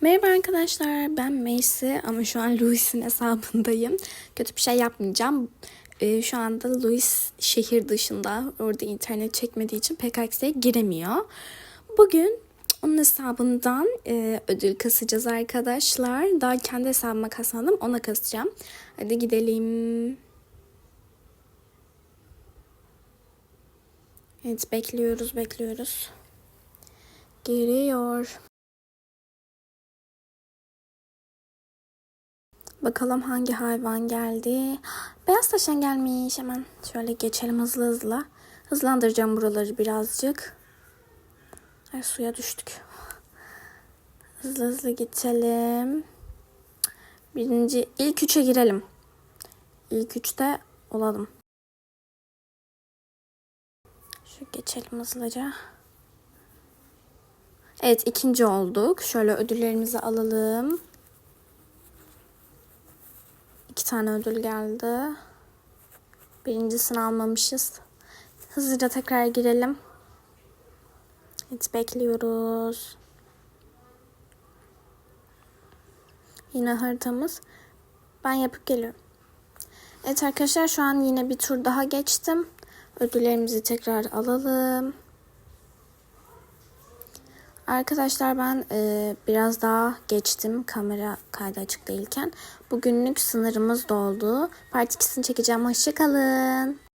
Merhaba arkadaşlar ben Macy ama şu an Louis'in hesabındayım. Kötü bir şey yapmayacağım. Ee, şu anda Louis şehir dışında orada internet çekmediği için PKX'ye giremiyor. Bugün onun hesabından e, ödül kasacağız arkadaşlar. Daha kendi hesabıma kasadım ona kasacağım. Hadi gidelim. Evet bekliyoruz bekliyoruz. Geliyor. Bakalım hangi hayvan geldi. Beyaz taşan gelmiş. Hemen şöyle geçelim hızlı hızlı. Hızlandıracağım buraları birazcık. Ay suya düştük. Hızlı hızlı geçelim. Birinci ilk üçe girelim. İlk üçte olalım. Şu geçelim hızlıca. Evet ikinci olduk. Şöyle ödüllerimizi alalım. İki tane ödül geldi. Birincisini almamışız. Hızlıca tekrar girelim. Evet bekliyoruz. Yine haritamız. Ben yapıp geliyorum. Evet arkadaşlar şu an yine bir tur daha geçtim. Ödüllerimizi tekrar alalım. Arkadaşlar ben e, biraz daha geçtim kamera kaydı açık değilken. Bugünlük sınırımız doldu. Part 2'sini çekeceğim. Hoşçakalın.